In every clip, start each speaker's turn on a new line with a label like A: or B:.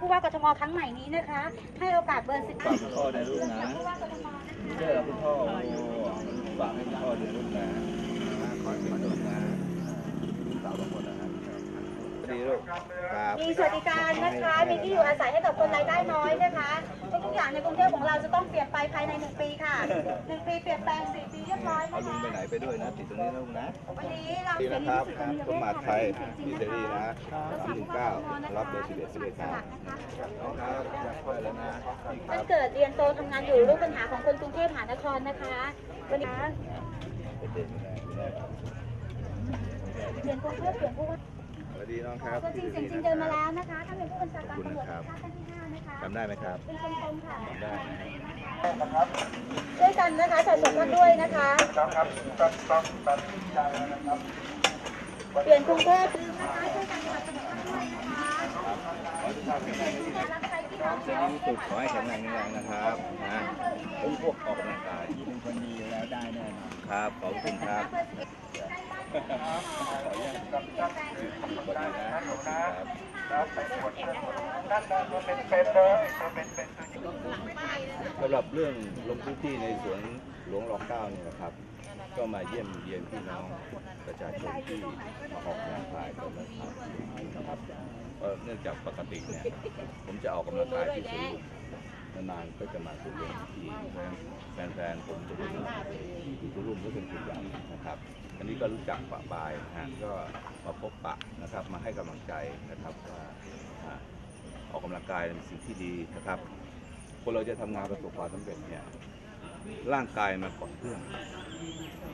A: ผู้ว่ากทมครั้งใหม่นี้นะคะ ให้โอกาสเบอร์สิบ
B: ฝากคุณพ่อในลูกนะ
A: ผู้ว่ากทมนะคะ
B: เชื่อคุณพ่อโอ้ฝากให้คุณพ่อในลูกนะขอให้เป็นลูกนะสาวทุกคนนะครับดีลูก ครับ
A: มีสวัสดิการนะคะ มีที่อยู่อาศัยให้กับคนรายได้น้อยนะคะ ทุกๆอย่างในกรุงเทพของเราจะต้องเปลี่ยนไปภายในหนึ่งปีค่ะหนึ่งปีเปลี่ยนแปลงสี่ปีเรียบร้อย
B: เอา
A: นะ
B: ลุง
A: คะ
B: ไปไหนไปด้วยนะ ติดตรงนี้นะลุงนะ
A: วันนี้เรา
B: ดี
A: เสรี
B: นะครับ
A: ที่
B: ครับ
A: สุด
B: สมมาตรไทยพี่เสรีนะ
A: เรา
B: สาม
A: สาม
B: หนึ่ง
A: ผู้
B: เก้า
A: ว่ากทมนะคะ
B: รับเบอร์สิบเอ็ดสิบเอ็ดครับ
A: นะคะ
B: น้องครับอยากไปแล้วนะนี่ค
A: ท่า
B: รั
A: น
B: บ
A: เกิดเรียนโตทำงานอยู่รู้ปัญหาของคนกรุงเทพมหานครนะคะ วันนี้
B: เป็นเด็กไม่ได้ไม่ได้
A: เรียนกรุงเทพเปลี่ยนผู้ว่า
B: ส วัสดีน้องครับ
A: ตัวจริงเสียงจริงเดินมาแล้วนะคะท่านเป็นผู้บัญชาการตำรวจแห่งชาติท่านที่ห้านะคะ
B: จำได้ไหมครับ
A: เป็นคนตรงค่ะ
B: จำได้นะ
A: ช่วยกันนะคะสะสมกันด้วยนะคะเปลี่ยนกรุงเทพลืมนะคะช่วยกันสนับสนุนกันด้วยนะคะ
B: ขอให้ทุกท่านแข็งแรงที่
A: รับใช้พี่น้อง
B: สิ่งที่สุดขอให้แข็งแรงแข็งแรงนะครับนะผมพวกออกกำลังกาย
C: เป็นคนดีอยู่แล้วได้แน่นอน
B: ครับขอบคุณครับขออนุญาต สำหรับเรื่องลงพื้นที่ในสวนหลวงรอเก้าเนี่ยนะครับ ก็มาเยี่ยมเยียนพี่น้องประชาชนที่มาออกกำลังกายกันนะครับนะครับเนื่องจากปกติเนี่ยผมจะออกกำลังกายที่สวนนานๆก็จะมาสวนลุมทีเพราะฉะนั้นแฟนๆผมจะเป็นอยู่ที่รุ่มก็เป็นกลุ่มใหญ่ อันนี้ก็รู้จักปะปายนะฮะก็มาพบปะนะครับ มาให้กำลังใจนะครับว่าอออกกำลังกายเป็นสิ่งที่ดีนะครับ คนเราจะทำงานประสบความสำเร็จเนี่ยร่างกายมาก่อนเครื่อง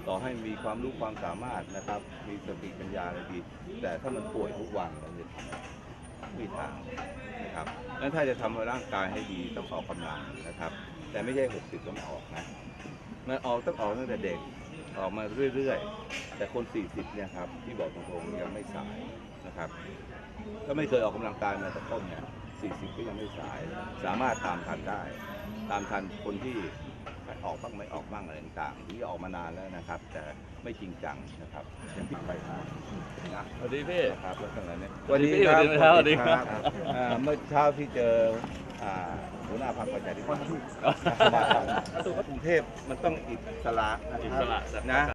B: ต่อให้มีความรู้ความสามารถนะครับ มีสติปัญญาอะไรดี แต่ถ้ามันป่วยทุกวันเราจะทำไม่มีทางนะครับนั้นถ้าจะทำร่างกายให้ดีต้องออกกำลังนะครับ แต่ไม่ใช่ 60 ต้องออกนะมันออกต้องออกตั้งแต่เด็ก ออกมาเรื่อยๆ แต่คน 40 เนี่ยครับ ที่บอกตรงๆยังไม่สายนะครับถ้าไม่เคยออกกำลังกายมาแต่ต้นเนี่ย 40 ก็ยังไม่สาย สามารถตามทันได้ ตามทันคนที่ออกบ้างไม่ออกบ้างอะไรต่างๆที่ออกมานานแล้วนะครับ แต่ไม่จริงจังนะครับยังผิดไปมานะ
C: สวัสดีพี่
B: นะครับแล้วก็อะไรเนี่ย
C: สวัสดีครับสวัสดีครับ
B: อ่าเมื่อเช้าที่เจออ่าหัวหน้าพรรคประชาธิปัตย์กรุง เทพมันต้องอิสระนะ
C: อิ
B: ค
C: ส
B: รับ
C: ระ
B: นะ